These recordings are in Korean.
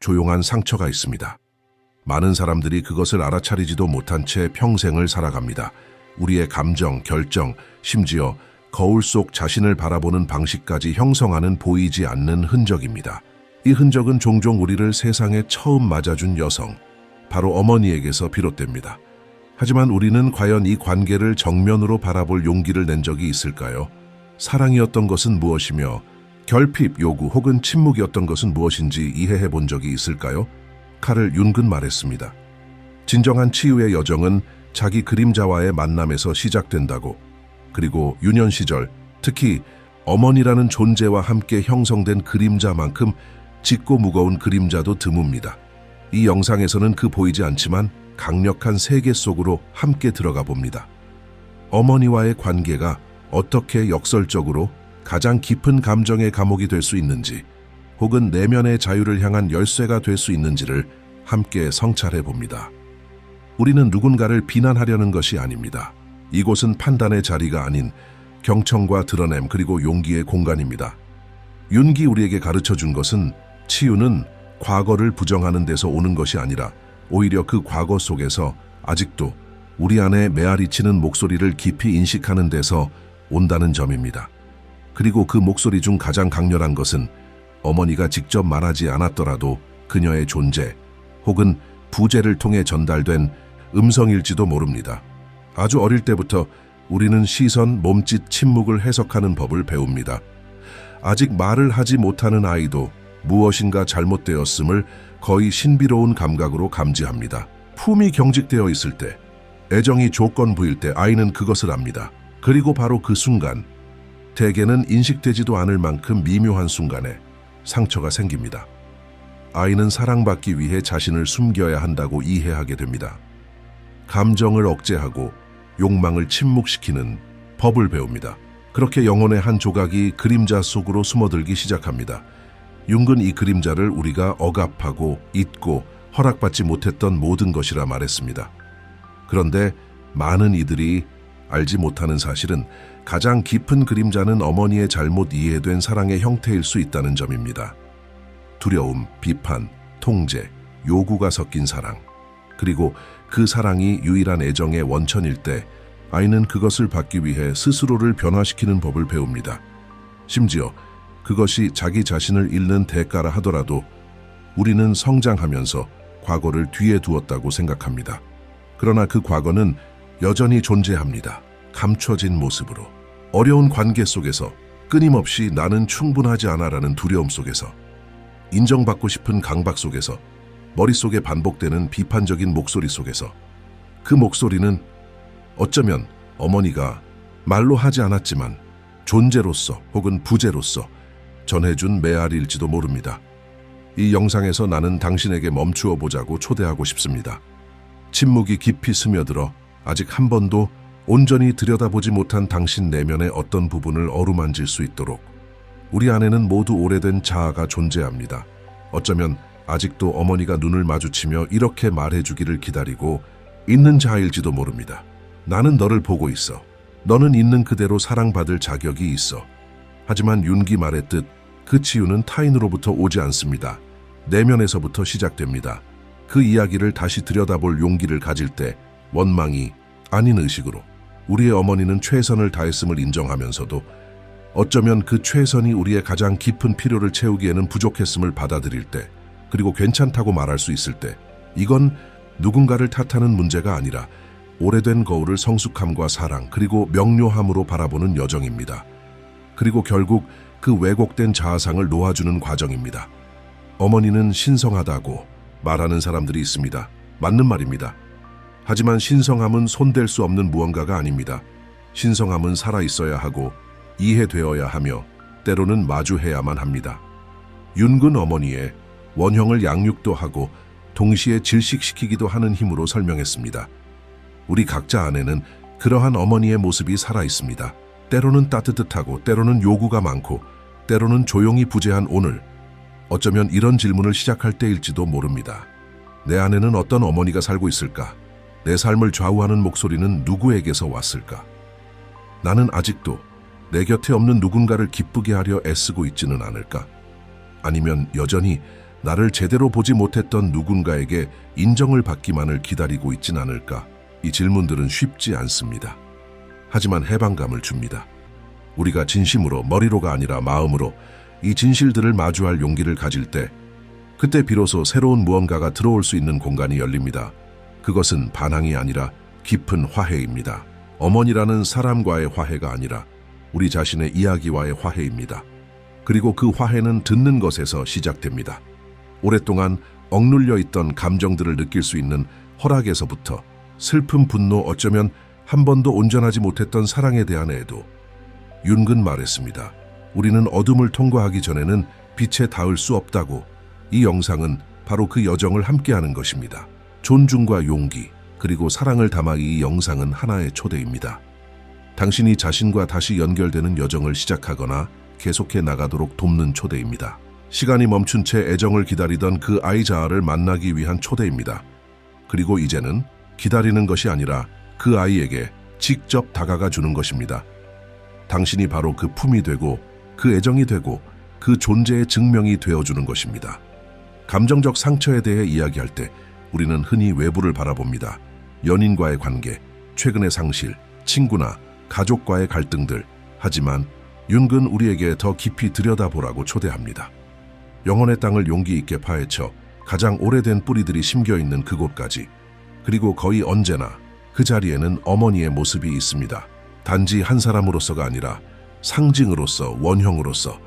조용한 상처가 있습니다. 많은 사람들이 그것을 알아차리지도 못한 채 평생을 살아갑니다. 우리의 감정, 결정, 심지어 거울 속 자신을 바라보는 방식까지 형성하는 보이지 않는 흔적입니다. 이 흔적은 종종 우리를 세상에 처음 맞아준 여성, 바로 어머니에게서 비롯됩니다. 하지만 우리는 과연 이 관계를 정면으로 바라볼 용기를 낸 적이 있을까요? 사랑이었던 것은 무엇이며 결핍, 요구 혹은 침묵이었던 것은 무엇인지 이해해 본 적이 있을까요? 칼을 윤근 말했습니다. 진정한 치유의 여정은 자기 그림자와의 만남에서 시작된다고. 그리고 유년 시절, 특히 어머니라는 존재와 함께 형성된 그림자만큼 짙고 무거운 그림자도 드뭅니다. 이 영상에서는 그 보이지 않지만 강력한 세계 속으로 함께 들어가 봅니다. 어머니와의 관계가 어떻게 역설적으로 가장 깊은 감정의 감옥이 될 수 있는지, 혹은 내면의 자유를 향한 열쇠가 될 수 있는지를 함께 성찰해 봅니다. 우리는 누군가를 비난하려는 것이 아닙니다. 이곳은 판단의 자리가 아닌 경청과 드러냄 그리고 용기의 공간입니다. 윤기 우리에게 가르쳐 준 것은 치유는 과거를 부정하는 데서 오는 것이 아니라 오히려 그 과거 속에서 아직도 우리 안에 메아리치는 목소리를 깊이 인식하는 데서 온다는 점입니다. 그리고 그 목소리 중 가장 강렬한 것은 어머니가 직접 말하지 않았더라도 그녀의 존재 혹은 부재를 통해 전달된 음성일지도 모릅니다. 아주 어릴 때부터 우리는 시선, 몸짓, 침묵을 해석하는 법을 배웁니다. 아직 말을 하지 못하는 아이도 무엇인가 잘못되었음을 거의 신비로운 감각으로 감지합니다. 품이 경직되어 있을 때, 애정이 조건부일 때 아이는 그것을 압니다. 그리고 바로 그 순간, 대개는 인식되지도 않을 만큼 미묘한 순간에 상처가 생깁니다. 아이는 사랑받기 위해 자신을 숨겨야 한다고 이해하게 됩니다. 감정을 억제하고 욕망을 침묵시키는 법을 배웁니다. 그렇게 영혼의 한 조각이 그림자 속으로 숨어들기 시작합니다. 융근 이 그림자를 우리가 억압하고 잊고 허락받지 못했던 모든 것이라 말했습니다. 그런데 많은 이들이 알지 못하는 사실은 가장 깊은 그림자는 어머니의 잘못 이해된 사랑의 형태일 수 있다는 점입니다. 두려움, 비판, 통제, 요구가 섞인 사랑. 그리고 그 사랑이 유일한 애정의 원천일 때 아이는 그것을 받기 위해 스스로를 변화시키는 법을 배웁니다. 심지어 그것이 자기 자신을 잃는 대가라 하더라도 우리는 성장하면서 과거를 뒤에 두었다고 생각합니다. 그러나 그 과거는 여전히 존재합니다. 감춰진 모습으로. 어려운 관계 속에서 끊임없이 나는 충분하지 않아라는 두려움 속에서 인정받고 싶은 강박 속에서 머릿속에 반복되는 비판적인 목소리 속에서 그 목소리는 어쩌면 어머니가 말로 하지 않았지만 존재로서 혹은 부재로서 전해준 메아리일지도 모릅니다. 이 영상에서 나는 당신에게 멈추어 보자고 초대하고 싶습니다. 침묵이 깊이 스며들어 아직 한 번도 온전히 들여다보지 못한 당신 내면의 어떤 부분을 어루만질 수 있도록 우리 안에는 모두 오래된 자아가 존재합니다. 어쩌면 아직도 어머니가 눈을 마주치며 이렇게 말해주기를 기다리고 있는 자일지도 모릅니다. 나는 너를 보고 있어. 너는 있는 그대로 사랑받을 자격이 있어. 하지만 윤기 말했듯 그 치유는 타인으로부터 오지 않습니다. 내면에서부터 시작됩니다. 그 이야기를 다시 들여다볼 용기를 가질 때 원망이 아닌 의식으로 우리의 어머니는 최선을 다했음을 인정하면서도 어쩌면 그 최선이 우리의 가장 깊은 필요를 채우기에는 부족했음을 받아들일 때 그리고 괜찮다고 말할 수 있을 때 이건 누군가를 탓하는 문제가 아니라 오래된 거울을 성숙함과 사랑 그리고 명료함으로 바라보는 여정입니다. 그리고 결국 그 왜곡된 자아상을 놓아주는 과정입니다. 어머니는 신성하다고 말하는 사람들이 있습니다. 맞는 말입니다. 하지만 신성함은 손댈 수 없는 무언가가 아닙니다. 신성함은 살아있어야 하고 이해되어야 하며 때로는 마주해야만 합니다. 윤근 어머니의 원형을 양육도 하고 동시에 질식시키기도 하는 힘으로 설명했습니다. 우리 각자 안에는 그러한 어머니의 모습이 살아 있습니다. 때로는 따뜻하고 때로는 요구가 많고 때로는 조용히 부재한 오늘. 어쩌면 이런 질문을 시작할 때일지도 모릅니다. 내 안에는 어떤 어머니가 살고 있을까? 내 삶을 좌우하는 목소리는 누구에게서 왔을까? 나는 아직도 내 곁에 없는 누군가를 기쁘게 하려 애쓰고 있지는 않을까? 아니면 여전히 나를 제대로 보지 못했던 누군가에게 인정을 받기만을 기다리고 있진 않을까? 이 질문들은 쉽지 않습니다. 하지만 해방감을 줍니다. 우리가 진심으로 머리로가 아니라 마음으로 이 진실들을 마주할 용기를 가질 때 그때 비로소 새로운 무언가가 들어올 수 있는 공간이 열립니다. 그것은 반항이 아니라 깊은 화해입니다. 어머니라는 사람과의 화해가 아니라 우리 자신의 이야기와의 화해입니다. 그리고 그 화해는 듣는 것에서 시작됩니다. 오랫동안 억눌려 있던 감정들을 느낄 수 있는 허락에서부터 슬픔, 분노, 어쩌면 한 번도 온전하지 못했던 사랑에 대한 애도 윤근 말했습니다. 우리는 어둠을 통과하기 전에는 빛에 닿을 수 없다고. 이 영상은 바로 그 여정을 함께하는 것입니다. 존중과 용기, 그리고 사랑을 담아 이 영상은 하나의 초대입니다. 당신이 자신과 다시 연결되는 여정을 시작하거나 계속해 나가도록 돕는 초대입니다. 시간이 멈춘 채 애정을 기다리던 그 아이 자아를 만나기 위한 초대입니다. 그리고 이제는 기다리는 것이 아니라 그 아이에게 직접 다가가 주는 것입니다. 당신이 바로 그 품이 되고 그 애정이 되고 그 존재의 증명이 되어주는 것입니다. 감정적 상처에 대해 이야기할 때 우리는 흔히 외부를 바라봅니다. 연인과의 관계, 최근의 상실, 친구나 가족과의 갈등들. 하지만 윤근 우리에게 더 깊이 들여다보라고 초대합니다. 영혼의 땅을 용기 있게 파헤쳐 가장 오래된 뿌리들이 심겨 있는 그곳까지 그리고 거의 언제나 그 자리에는 어머니의 모습이 있습니다. 단지 한 사람으로서가 아니라 상징으로서 원형으로서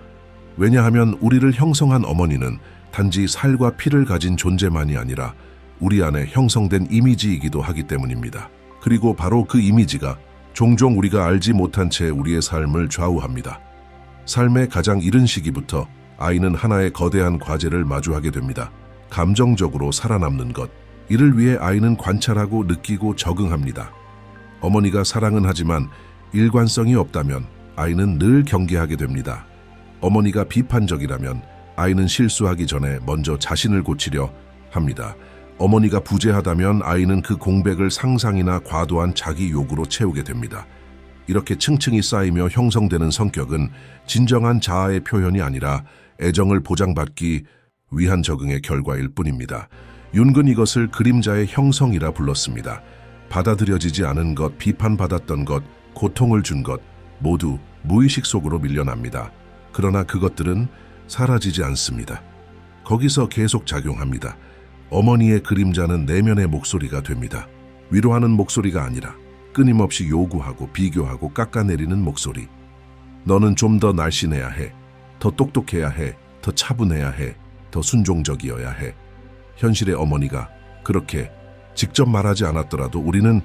왜냐하면 우리를 형성한 어머니는 단지 살과 피를 가진 존재만이 아니라 우리 안에 형성된 이미지이기도 하기 때문입니다. 그리고 바로 그 이미지가 종종 우리가 알지 못한 채 우리의 삶을 좌우합니다. 삶의 가장 이른 시기부터 아이는 하나의 거대한 과제를 마주하게 됩니다. 감정적으로 살아남는 것. 이를 위해 아이는 관찰하고 느끼고 적응합니다. 어머니가 사랑은 하지만 일관성이 없다면 아이는 늘 경계하게 됩니다. 어머니가 비판적이라면 아이는 실수하기 전에 먼저 자신을 고치려 합니다. 어머니가 부재하다면 아이는 그 공백을 상상이나 과도한 자기 욕으로 채우게 됩니다. 이렇게 층층이 쌓이며 형성되는 성격은 진정한 자아의 표현이 아니라 애정을 보장받기 위한 적응의 결과일 뿐입니다. 윤근 이것을 그림자의 형성이라 불렀습니다. 받아들여지지 않은 것, 비판받았던 것, 고통을 준 것 모두 무의식 속으로 밀려납니다. 그러나 그것들은 사라지지 않습니다. 거기서 계속 작용합니다. 어머니의 그림자는 내면의 목소리가 됩니다. 위로하는 목소리가 아니라 끊임없이 요구하고 비교하고 깎아내리는 목소리. 너는 좀 더 날씬해야 해. 더 똑똑해야 해. 더 차분해야 해. 더 순종적이어야 해. 현실의 어머니가 그렇게 직접 말하지 않았더라도 우리는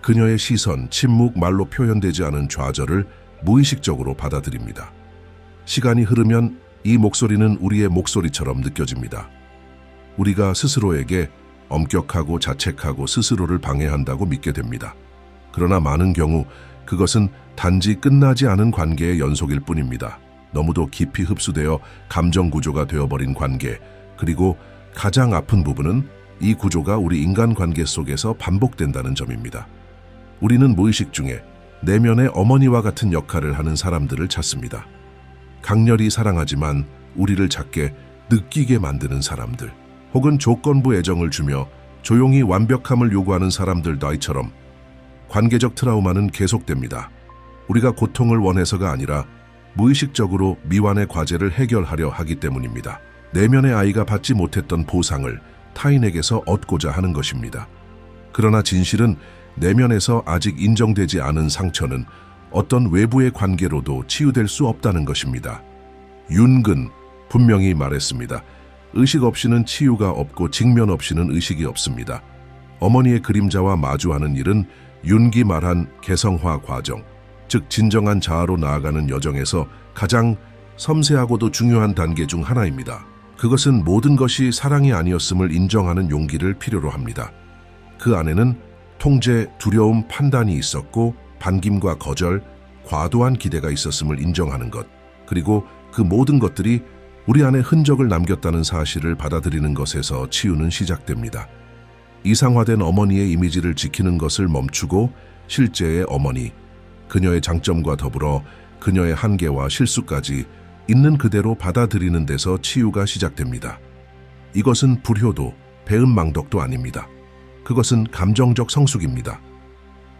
그녀의 시선, 침묵, 말로 표현되지 않은 좌절을 무의식적으로 받아들입니다. 시간이 흐르면 이 목소리는 우리의 목소리처럼 느껴집니다. 우리가 스스로에게 엄격하고 자책하고 스스로를 방해한다고 믿게 됩니다. 그러나 많은 경우 그것은 단지 끝나지 않은 관계의 연속일 뿐입니다. 너무도 깊이 흡수되어 감정 구조가 되어버린 관계, 그리고 가장 아픈 부분은 이 구조가 우리 인간 관계 속에서 반복된다는 점입니다. 우리는 무의식 중에 내면의 어머니와 같은 역할을 하는 사람들을 찾습니다. 강렬히 사랑하지만 우리를 작게 느끼게 만드는 사람들, 혹은 조건부 애정을 주며 조용히 완벽함을 요구하는 사람들 나이처럼 관계적 트라우마는 계속됩니다. 우리가 고통을 원해서가 아니라 무의식적으로 미완의 과제를 해결하려 하기 때문입니다. 내면의 아이가 받지 못했던 보상을 타인에게서 얻고자 하는 것입니다. 그러나 진실은 내면에서 아직 인정되지 않은 상처는 어떤 외부의 관계로도 치유될 수 없다는 것입니다. 윤근 분명히 말했습니다. 의식 없이는 치유가 없고 직면 없이는 의식이 없습니다. 어머니의 그림자와 마주하는 일은 윤기 말한 개성화 과정, 즉 진정한 자아로 나아가는 여정에서 가장 섬세하고도 중요한 단계 중 하나입니다. 그것은 모든 것이 사랑이 아니었음을 인정하는 용기를 필요로 합니다. 그 안에는 통제, 두려움, 판단이 있었고 반김과 거절, 과도한 기대가 있었음을 인정하는 것, 그리고 그 모든 것들이 우리 안에 흔적을 남겼다는 사실을 받아들이는 것에서 치유는 시작됩니다. 이상화된 어머니의 이미지를 지키는 것을 멈추고 실제의 어머니, 그녀의 장점과 더불어 그녀의 한계와 실수까지 있는 그대로 받아들이는 데서 치유가 시작됩니다. 이것은 불효도, 배은망덕도 아닙니다. 그것은 감정적 성숙입니다.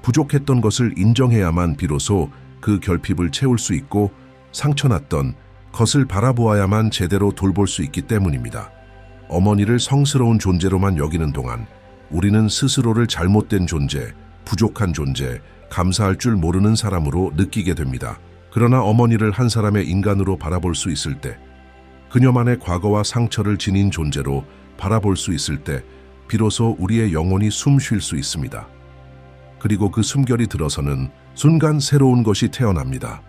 부족했던 것을 인정해야만 비로소 그 결핍을 채울 수 있고 상처났던 것을 바라보아야만 제대로 돌볼 수 있기 때문입니다. 어머니를 성스러운 존재로만 여기는 동안 우리는 스스로를 잘못된 존재, 부족한 존재, 감사할 줄 모르는 사람으로 느끼게 됩니다. 그러나 어머니를 한 사람의 인간으로 바라볼 수 있을 때, 그녀만의 과거와 상처를 지닌 존재로 바라볼 수 있을 때, 비로소 우리의 영혼이 숨 쉴 수 있습니다. 그리고 그 숨결이 들어서는 순간 새로운 것이 태어납니다.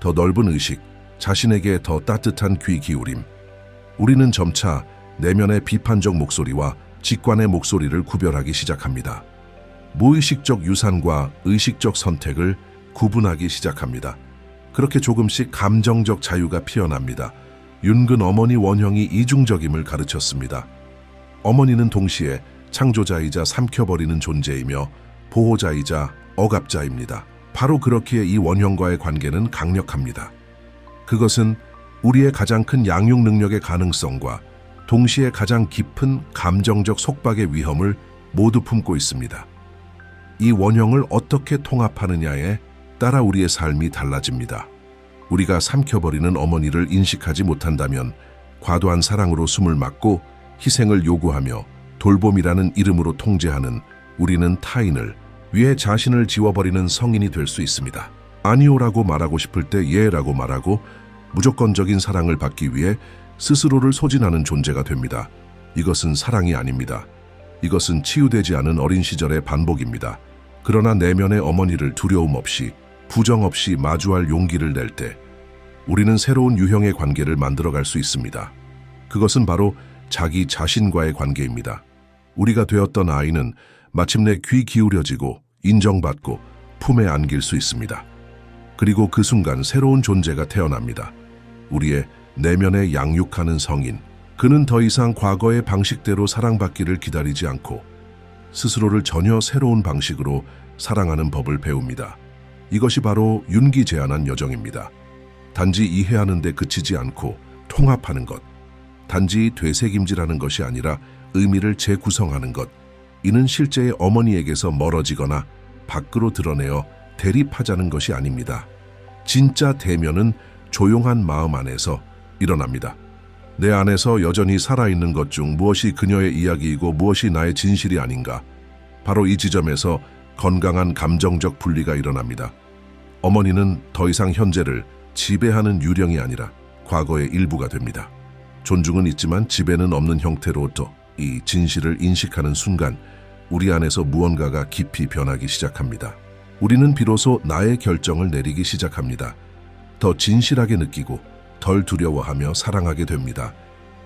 더 넓은 의식, 자신에게 더 따뜻한 귀 기울임. 우리는 점차 내면의 비판적 목소리와 직관의 목소리를 구별하기 시작합니다. 무의식적 유산과 의식적 선택을 구분하기 시작합니다. 그렇게 조금씩 감정적 자유가 피어납니다. 윤근 어머니 원형이 이중적임을 가르쳤습니다. 어머니는 동시에 창조자이자 삼켜버리는 존재이며 보호자이자 억압자입니다. 바로 그렇기에 이 원형과의 관계는 강력합니다. 그것은 우리의 가장 큰 양육 능력의 가능성과 동시에 가장 깊은 감정적 속박의 위험을 모두 품고 있습니다. 이 원형을 어떻게 통합하느냐에 따라 우리의 삶이 달라집니다. 우리가 삼켜버리는 어머니를 인식하지 못한다면 과도한 사랑으로 숨을 막고 희생을 요구하며 돌봄이라는 이름으로 통제하는 우리는 타인을 위해 자신을 지워버리는 성인이 될 수 있습니다. 아니오라고 말하고 싶을 때 예라고 말하고 무조건적인 사랑을 받기 위해 스스로를 소진하는 존재가 됩니다. 이것은 사랑이 아닙니다. 이것은 치유되지 않은 어린 시절의 반복입니다. 그러나 내면의 어머니를 두려움 없이, 부정 없이 마주할 용기를 낼 때, 우리는 새로운 유형의 관계를 만들어갈 수 있습니다. 그것은 바로 자기 자신과의 관계입니다. 우리가 되었던 아이는 마침내 귀 기울여지고 인정받고 품에 안길 수 있습니다. 그리고 그 순간 새로운 존재가 태어납니다. 우리의 내면에 양육하는 성인. 그는 더 이상 과거의 방식대로 사랑받기를 기다리지 않고 스스로를 전혀 새로운 방식으로 사랑하는 법을 배웁니다. 이것이 바로 윤기 제안한 여정입니다. 단지 이해하는 데 그치지 않고 통합하는 것. 단지 되새김질하는 것이 아니라 의미를 재구성하는 것. 이는 실제의 어머니에게서 멀어지거나 밖으로 드러내어 대립하자는 것이 아닙니다. 진짜 대면은 조용한 마음 안에서 일어납니다. 내 안에서 여전히 살아있는 것 중 무엇이 그녀의 이야기이고 무엇이 나의 진실이 아닌가. 바로 이 지점에서 건강한 감정적 분리가 일어납니다. 어머니는 더 이상 현재를 지배하는 유령이 아니라 과거의 일부가 됩니다. 존중은 있지만 지배는 없는 형태로부터 이 진실을 인식하는 순간 우리 안에서 무언가가 깊이 변하기 시작합니다. 우리는 비로소 나의 결정을 내리기 시작합니다. 더 진실하게 느끼고 덜 두려워하며 사랑하게 됩니다.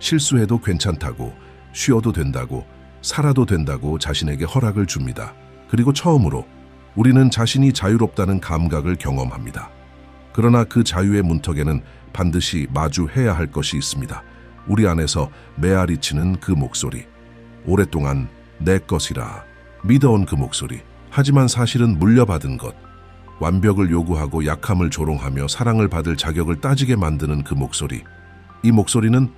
실수해도 괜찮다고, 쉬어도 된다고, 살아도 된다고 자신에게 허락을 줍니다. 그리고 처음으로 우리는 자신이 자유롭다는 감각을 경험합니다. 그러나 그 자유의 문턱에는 반드시 마주해야 할 것이 있습니다. 우리 안에서 메아리치는 그 목소리. 오랫동안 내 것이라 믿어온 그 목소리. 하지만 사실은 물려받은 것. 완벽을 요구하고 약함을 조롱하며 사랑을 받을 자격을 따지게 만드는 그 목소리. 이 목소리는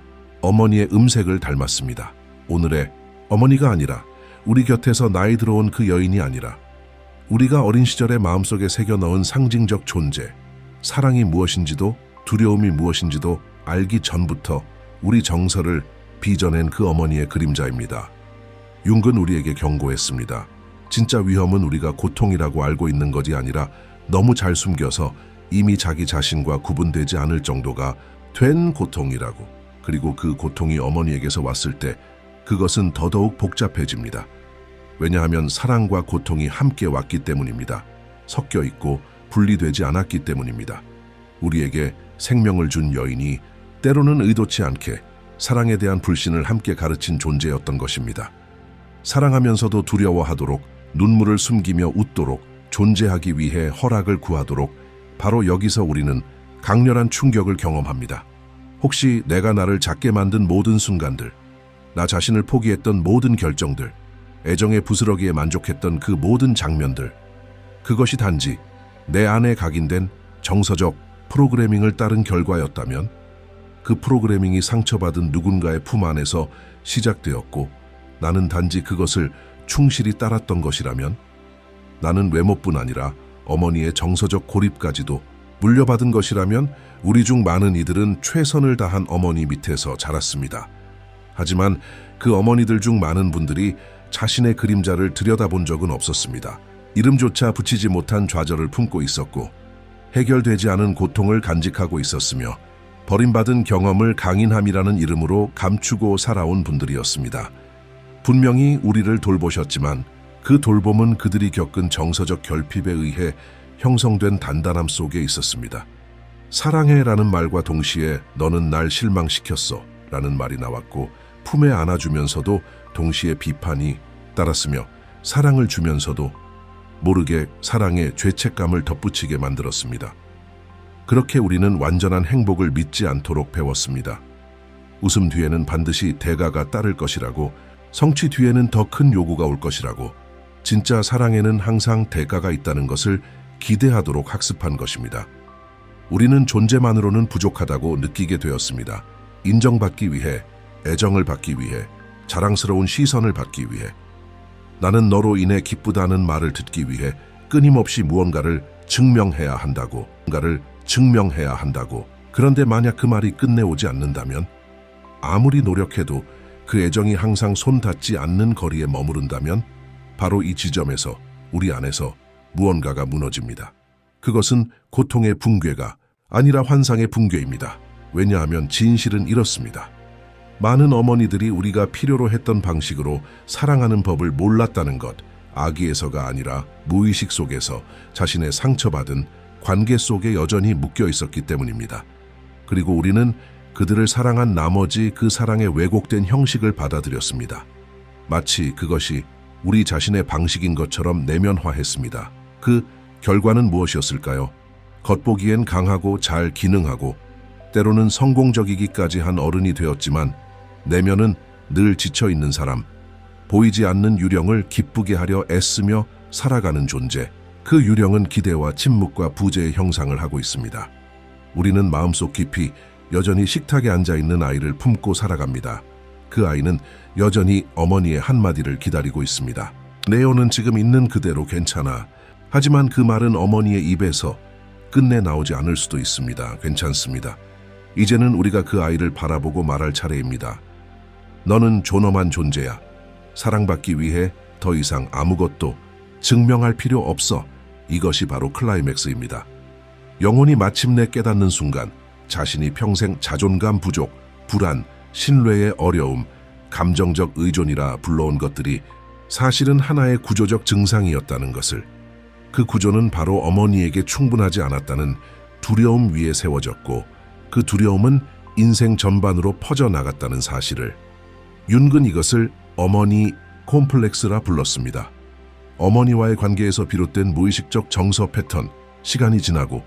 어머니의 음색을 닮았습니다. 오늘의 어머니가 아니라 우리 곁에서 나이 들어온 그 여인이 아니라 우리가 어린 시절의 마음속에 새겨 넣은 상징적 존재, 사랑이 무엇인지도 두려움이 무엇인지도 알기 전부터 우리 정서를 빚어낸 그 어머니의 그림자입니다. 융근 우리에게 경고했습니다. 진짜 위험은 우리가 고통이라고 알고 있는 것이 아니라 너무 잘 숨겨서 이미 자기 자신과 구분되지 않을 정도가 된 고통이라고. 그리고 그 고통이 어머니에게서 왔을 때 그것은 더더욱 복잡해집니다. 왜냐하면 사랑과 고통이 함께 왔기 때문입니다. 섞여 있고 분리되지 않았기 때문입니다. 우리에게 생명을 준 여인이 때로는 의도치 않게 사랑에 대한 불신을 함께 가르친 존재였던 것입니다. 사랑하면서도 두려워하도록 눈물을 숨기며 웃도록 존재하기 위해 허락을 구하도록 바로 여기서 우리는 강렬한 충격을 경험합니다. 혹시 내가 나를 작게 만든 모든 순간들, 나 자신을 포기했던 모든 결정들, 애정의 부스러기에 만족했던 그 모든 장면들, 그것이 단지 내 안에 각인된 정서적 프로그래밍을 따른 결과였다면 그 프로그래밍이 상처받은 누군가의 품 안에서 시작되었고 나는 단지 그것을 충실히 따랐던 것이라면 나는 외모뿐 아니라 어머니의 정서적 고립까지도 물려받은 것이라면 우리 중 많은 이들은 최선을 다한 어머니 밑에서 자랐습니다. 하지만 그 어머니들 중 많은 분들이 자신의 그림자를 들여다본 적은 없었습니다. 이름조차 붙이지 못한 좌절을 품고 있었고 해결되지 않은 고통을 간직하고 있었으며 버림받은 경험을 강인함이라는 이름으로 감추고 살아온 분들이었습니다. 분명히 우리를 돌보셨지만 그 돌봄은 그들이 겪은 정서적 결핍에 의해 형성된 단단함 속에 있었습니다. 사랑해라는 말과 동시에 너는 날 실망시켰어 라는 말이 나왔고 품에 안아주면서도 동시에 비판이 따랐으며 사랑을 주면서도 모르게 사랑에 죄책감을 덧붙이게 만들었습니다. 그렇게 우리는 완전한 행복을 믿지 않도록 배웠습니다. 웃음 뒤에는 반드시 대가가 따를 것이라고, 성취 뒤에는 더 큰 요구가 올 것이라고, 진짜 사랑에는 항상 대가가 있다는 것을 기대하도록 학습한 것입니다. 우리는 존재만으로는 부족하다고 느끼게 되었습니다. 인정받기 위해, 애정을 받기 위해, 자랑스러운 시선을 받기 위해, 나는 너로 인해 기쁘다는 말을 듣기 위해 끊임없이 무언가를 증명해야 한다고, 뭔가를 증명해야 한다고. 그런데 만약 그 말이 끝내오지 않는다면, 아무리 노력해도 그 애정이 항상 손 닿지 않는 거리에 머무른다면, 바로 이 지점에서 우리 안에서 무언가가 무너집니다. 그것은 고통의 붕괴가 아니라 환상의 붕괴입니다. 왜냐하면 진실은 이렇습니다. 많은 어머니들이 우리가 필요로 했던 방식으로 사랑하는 법을 몰랐다는 것, 아기에서가 아니라 무의식 속에서 자신의 상처받은 관계 속에 여전히 묶여 있었기 때문입니다. 그리고 우리는 그들을 사랑한 나머지 그 사랑의 왜곡된 형식을 받아들였습니다. 마치 그것이 우리 자신의 방식인 것처럼 내면화했습니다. 그 결과는 무엇이었을까요? 겉보기엔 강하고 잘 기능하고 때로는 성공적이기까지 한 어른이 되었지만 내면은 늘 지쳐 있는 사람, 보이지 않는 유령을 기쁘게 하려 애쓰며 살아가는 존재. 그 유령은 기대와 침묵과 부재의 형상을 하고 있습니다. 우리는 마음속 깊이 여전히 식탁에 앉아 있는 아이를 품고 살아갑니다. 그 아이는 여전히 어머니의 한마디를 기다리고 있습니다. 네오는 지금 있는 그대로 괜찮아. 하지만 그 말은 어머니의 입에서 끝내 나오지 않을 수도 있습니다. 괜찮습니다. 이제는 우리가 그 아이를 바라보고 말할 차례입니다. 너는 존엄한 존재야. 사랑받기 위해 더 이상 아무것도 증명할 필요 없어. 이것이 바로 클라이맥스입니다. 영혼이 마침내 깨닫는 순간 자신이 평생 자존감 부족, 불안, 신뢰의 어려움, 감정적 의존이라 불러온 것들이 사실은 하나의 구조적 증상이었다는 것을 그 구조는 바로 어머니에게 충분하지 않았다는 두려움 위에 세워졌고 그 두려움은 인생 전반으로 퍼져나갔다는 사실을 윤근 이것을 어머니 콤플렉스라 불렀습니다. 어머니와의 관계에서 비롯된 무의식적 정서 패턴, 시간이 지나고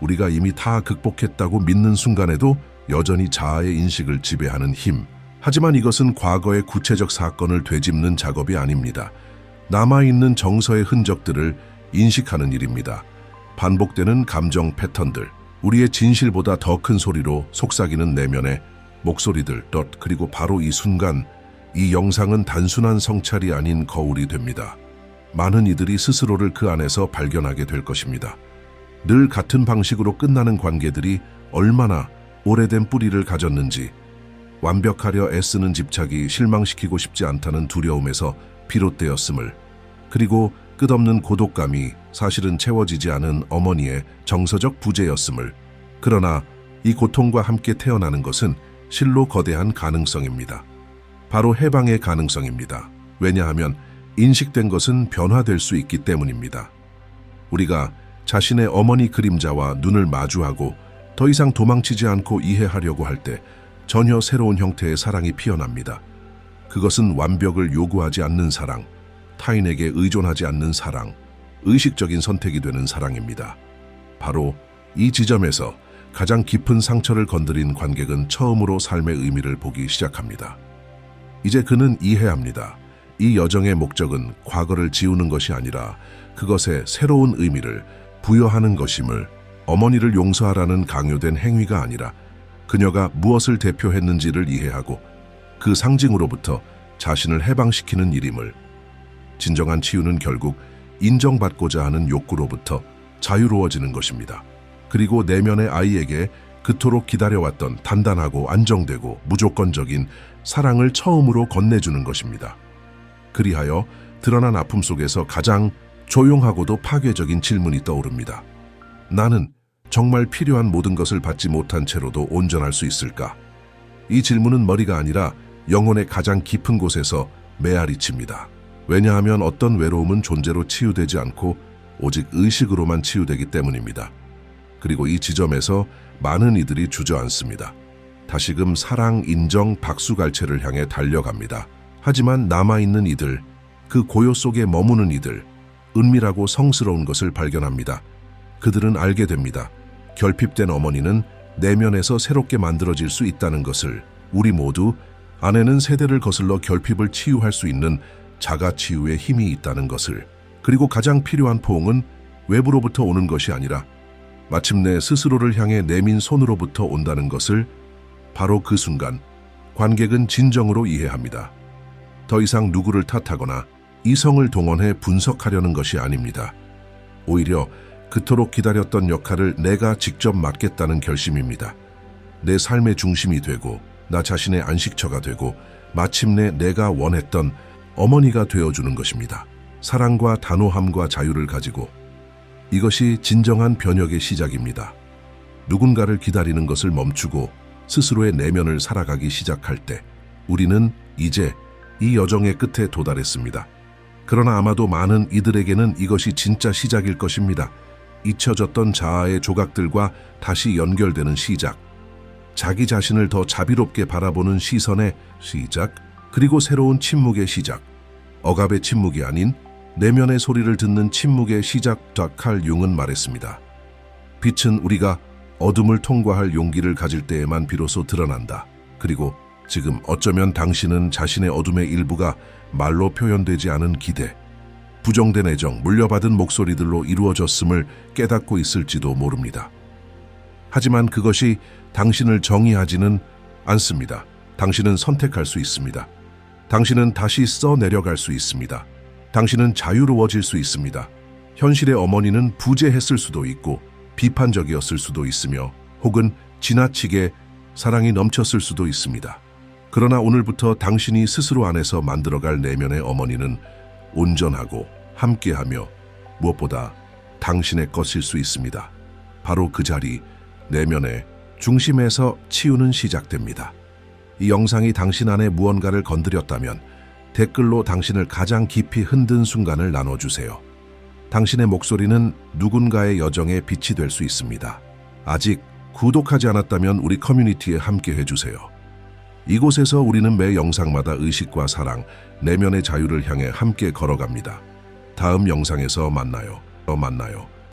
우리가 이미 다 극복했다고 믿는 순간에도 여전히 자아의 인식을 지배하는 힘. 하지만 이것은 과거의 구체적 사건을 되짚는 작업이 아닙니다. 남아있는 정서의 흔적들을 인식하는 일입니다. 반복되는 감정 패턴들, 우리의 진실보다 더 큰 소리로 속삭이는 내면의 목소리들, 덧 그리고 바로 이 순간 이 영상은 단순한 성찰이 아닌 거울이 됩니다. 많은 이들이 스스로를 그 안에서 발견하게 될 것입니다. 늘 같은 방식으로 끝나는 관계들이 얼마나 오래된 뿌리를 가졌는지 완벽하려 애쓰는 집착이 실망시키고 싶지 않다는 두려움에서 비롯되었음을 그리고 끝없는 고독감이 사실은 채워지지 않은 어머니의 정서적 부재였음을 그러나 이 고통과 함께 태어나는 것은 실로 거대한 가능성입니다. 바로 해방의 가능성입니다. 왜냐하면 인식된 것은 변화될 수 있기 때문입니다. 우리가 자신의 어머니 그림자와 눈을 마주하고 더 이상 도망치지 않고 이해하려고 할 때 전혀 새로운 형태의 사랑이 피어납니다. 그것은 완벽을 요구하지 않는 사랑, 타인에게 의존하지 않는 사랑, 의식적인 선택이 되는 사랑입니다. 바로 이 지점에서 가장 깊은 상처를 건드린 관객은 처음으로 삶의 의미를 보기 시작합니다. 이제 그는 이해합니다. 이 여정의 목적은 과거를 지우는 것이 아니라 그것에 새로운 의미를 부여하는 것임을 어머니를 용서하라는 강요된 행위가 아니라 그녀가 무엇을 대표했는지를 이해하고 그 상징으로부터 자신을 해방시키는 일임을. 진정한 치유는 결국 인정받고자 하는 욕구로부터 자유로워지는 것입니다. 그리고 내면의 아이에게 그토록 기다려왔던 단단하고 안정되고 무조건적인 사랑을 처음으로 건네주는 것입니다. 그리하여 드러난 아픔 속에서 가장 조용하고도 파괴적인 질문이 떠오릅니다. 나는 정말 필요한 모든 것을 받지 못한 채로도 온전할 수 있을까? 이 질문은 머리가 아니라 영혼의 가장 깊은 곳에서 메아리칩니다. 왜냐하면 어떤 외로움은 존재로 치유되지 않고 오직 의식으로만 치유되기 때문입니다. 그리고 이 지점에서 많은 이들이 주저앉습니다. 다시금 사랑, 인정, 박수갈채를 향해 달려갑니다. 하지만 남아있는 이들, 그 고요 속에 머무는 이들, 은밀하고 성스러운 것을 발견합니다. 그들은 알게 됩니다. 결핍된 어머니는 내면에서 새롭게 만들어질 수 있다는 것을 우리 모두 안에는 세대를 거슬러 결핍을 치유할 수 있는 자가 치유의 힘이 있다는 것을 그리고 가장 필요한 포옹은 외부로부터 오는 것이 아니라 마침내 스스로를 향해 내민 손으로부터 온다는 것을 바로 그 순간 관객은 진정으로 이해합니다. 더 이상 누구를 탓하거나 이성을 동원해 분석하려는 것이 아닙니다. 오히려 그토록 기다렸던 역할을 내가 직접 맡겠다는 결심입니다. 내 삶의 중심이 되고 나 자신의 안식처가 되고 마침내 내가 원했던 어머니가 되어주는 것입니다. 사랑과 단호함과 자유를 가지고 이것이 진정한 변혁의 시작입니다. 누군가를 기다리는 것을 멈추고 스스로의 내면을 살아가기 시작할 때 우리는 이제 이 여정의 끝에 도달했습니다. 그러나 아마도 많은 이들에게는 이것이 진짜 시작일 것입니다. 잊혀졌던 자아의 조각들과 다시 연결되는 시작. 자기 자신을 더 자비롭게 바라보는 시선의 시작. 그리고 새로운 침묵의 시작. 억압의 침묵이 아닌 내면의 소리를 듣는 침묵의 시작. 칼 융은 말했습니다. 빛은 우리가 어둠을 통과할 용기를 가질 때에만 비로소 드러난다. 그리고 지금 어쩌면 당신은 자신의 어둠의 일부가 말로 표현되지 않은 기대, 부정된 애정, 물려받은 목소리들로 이루어졌음을 깨닫고 있을지도 모릅니다. 하지만 그것이 당신을 정의하지는 않습니다. 당신은 선택할 수 있습니다. 당신은 다시 써 내려갈 수 있습니다. 당신은 자유로워질 수 있습니다. 현실의 어머니는 부재했을 수도 있고 비판적이었을 수도 있으며 혹은 지나치게 사랑이 넘쳤을 수도 있습니다. 그러나 오늘부터 당신이 스스로 안에서 만들어갈 내면의 어머니는 온전하고 함께하며 무엇보다 당신의 것일 수 있습니다. 바로 그 자리, 내면의 중심에서 치유는 시작됩니다. 이 영상이 당신 안에 무언가를 건드렸다면 댓글로 당신을 가장 깊이 흔든 순간을 나눠주세요. 당신의 목소리는 누군가의 여정에 빛이 될 수 있습니다. 아직 구독하지 않았다면 우리 커뮤니티에 함께 해주세요. 이곳에서 우리는 매 영상마다 의식과 사랑, 내면의 자유를 향해 함께 걸어갑니다. 다음 영상에서 만나요. 어, 만나요.